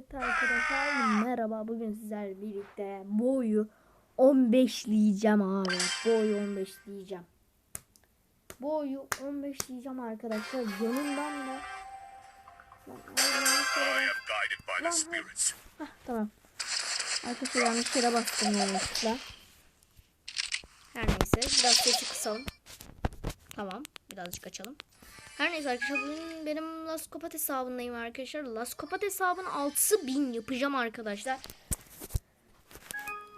Evet arkadaşlar merhaba. Bugün sizlerle birlikte boyu 15'leyeceğim abi. Boyu 15'leyeceğim boyu 15'leyeceğim arkadaşlar. Yanından da Lan, Lan. Hah, tamam. Arkadaşlar yanlış yere bastım yanlışlıkla. Her neyse biraz sesi kısalım. Tamam birazcık açalım her neyse arkadaşlar bugün benim Laskopat hesabındayım arkadaşlar. Laskopat hesabını 6000 yapacağım arkadaşlar.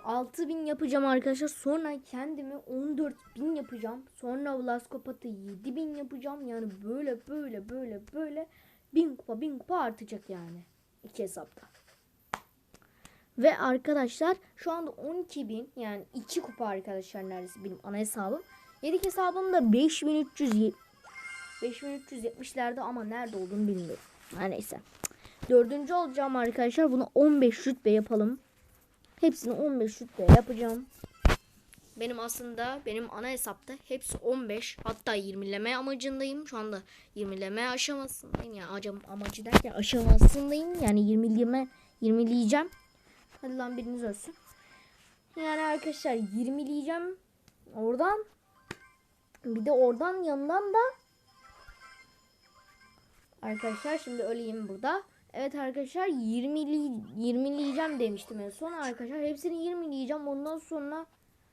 6000 yapacağım arkadaşlar. Sonra kendimi 14000 yapacağım. Sonra Laskopat'ı 7000 yapacağım. Yani böyle böyle böyle böyle 1000 kupa 1000 kupa artacak yani. iki hesapta. Ve arkadaşlar şu anda 12.000 yani 2 kupa arkadaşlar neredeyse benim ana hesabım. Yedek hesabımda 5300 5370'lerde ama nerede olduğunu bilmiyorum. Her neyse. Dördüncü olacağım arkadaşlar. Bunu 15 rütbe yapalım. Hepsini 15 rütbe yapacağım. Benim aslında benim ana hesapta hepsi 15 hatta 20'leme amacındayım. Şu anda 20'leme aşamasındayım. Yani acam, amacı derken aşamasındayım. Yani 20'leme 20'leyeceğim. Hadi lan biriniz ölsün. Yani arkadaşlar 20'leyeceğim. Oradan bir de oradan yanından da Arkadaşlar şimdi öleyim burada. Evet arkadaşlar 20'li 20'leyeceğim demiştim en son arkadaşlar. Hepsini 20'leyeceğim. Ondan sonra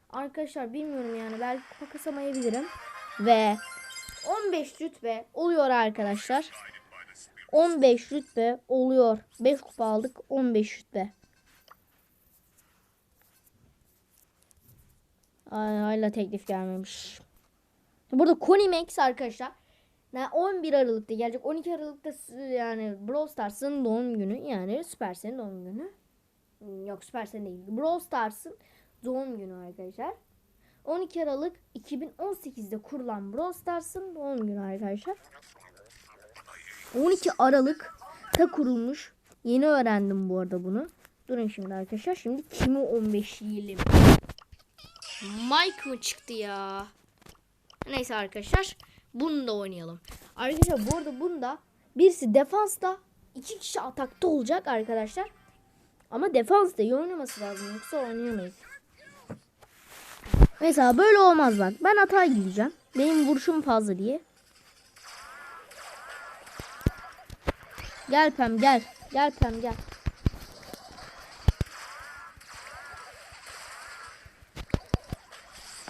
arkadaşlar bilmiyorum yani belki kupa kasamayabilirim. Ve 15 rütbe oluyor arkadaşlar. 15 rütbe oluyor. 5 kupa aldık 15 rütbe. Hala teklif gelmemiş. Burada Konimax arkadaşlar. Yani 11 Aralık'ta gelecek. 12 Aralık'ta yani Brawl Stars'ın doğum günü. Yani Supercell'in doğum günü. Hmm, Yok Supercell değil. Brawl Stars'ın doğum günü arkadaşlar. 12 Aralık 2018'de kurulan Brawl Stars'ın doğum günü arkadaşlar. 12 Aralık'ta kurulmuş. Yeni öğrendim bu arada bunu. Durun şimdi arkadaşlar. Şimdi kimi 15 yiyelim? Mike mı çıktı ya? Neyse arkadaşlar. Bunu da oynayalım. Arkadaşlar bu arada bunda birisi defansta iki kişi atakta olacak arkadaşlar. Ama defansta iyi oynaması lazım yoksa oynayamayız. Mesela böyle olmaz bak. Ben hata gideceğim. Benim vuruşum fazla diye. Gel Pem gel. Gel Pem gel.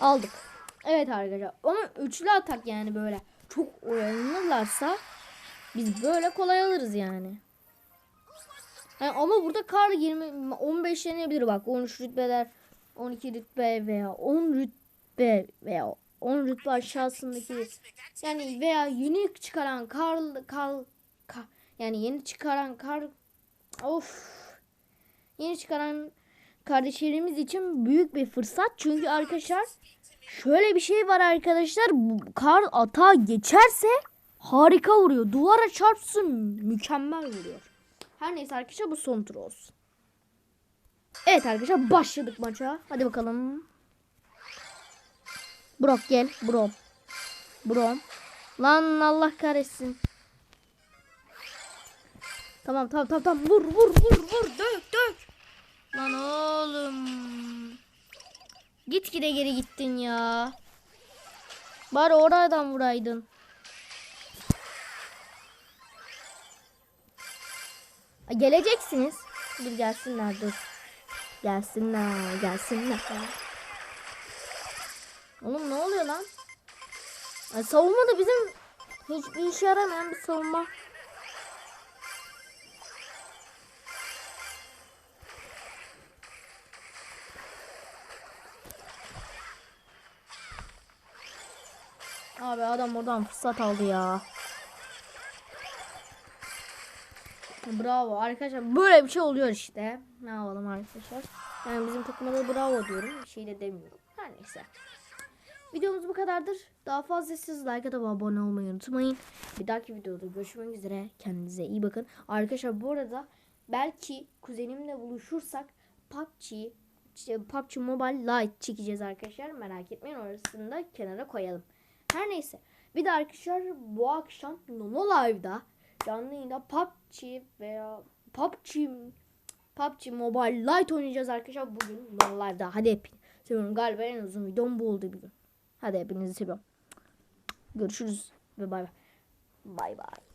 Aldık. Evet arkadaşlar. Ama üçlü atak yani böyle. Çok oynanırlarsa biz böyle kolay alırız yani. Yani ama burada kar 20 15 yenebilir bak. 13 rütbeler 12 rütbe veya 10 rütbe veya 10 rütbe aşağısındaki yani veya yeni çıkaran kar kar, kar yani yeni çıkaran kar of yeni çıkaran kardeşlerimiz için büyük bir fırsat. Çünkü arkadaşlar şöyle bir şey var arkadaşlar. Bu kar atağa geçerse harika vuruyor. Duvara çarpsın mükemmel vuruyor. Her neyse arkadaşlar bu son tur olsun. Evet arkadaşlar başladık maça. Hadi bakalım. Brok gel. Brom. Brom. Lan Allah kahretsin. Tamam tamam tamam tamam. Vur vur vur vur. Dök dök. Lan oğlum. Gitgide geri gittin ya. Bari oradan vuraydın. Ay, Geleceksiniz. Dur gelsinler dur. Gelsinler gelsinler. Oğlum ne oluyor lan? Savunma da bizim hiçbir işe yaramayan bir savunma. Abi adam oradan fırsat aldı ya. Bravo arkadaşlar. Böyle bir şey oluyor işte. Ne yapalım arkadaşlar. Yani bizim takıma da bravo diyorum. Bir şey de demiyorum. Her neyse. Videomuz bu kadardır. Daha fazla siz like atıp abone olmayı unutmayın. Bir dahaki videoda görüşmek üzere. Kendinize iyi bakın. Arkadaşlar bu arada belki kuzenimle buluşursak PUBG PUBG Mobile Lite çekeceğiz arkadaşlar. Merak etmeyin orasını da kenara koyalım. Her neyse. Bir de arkadaşlar bu akşam Nono Live'da canlı yayında PUBG veya PUBG PUBG Mobile Lite oynayacağız arkadaşlar bugün live'da. Hadi hep seviyorum. Galiba en uzun videom bu oldu bir gün. Hadi hepinizi seviyorum. Görüşürüz ve bay bay. Bay bay.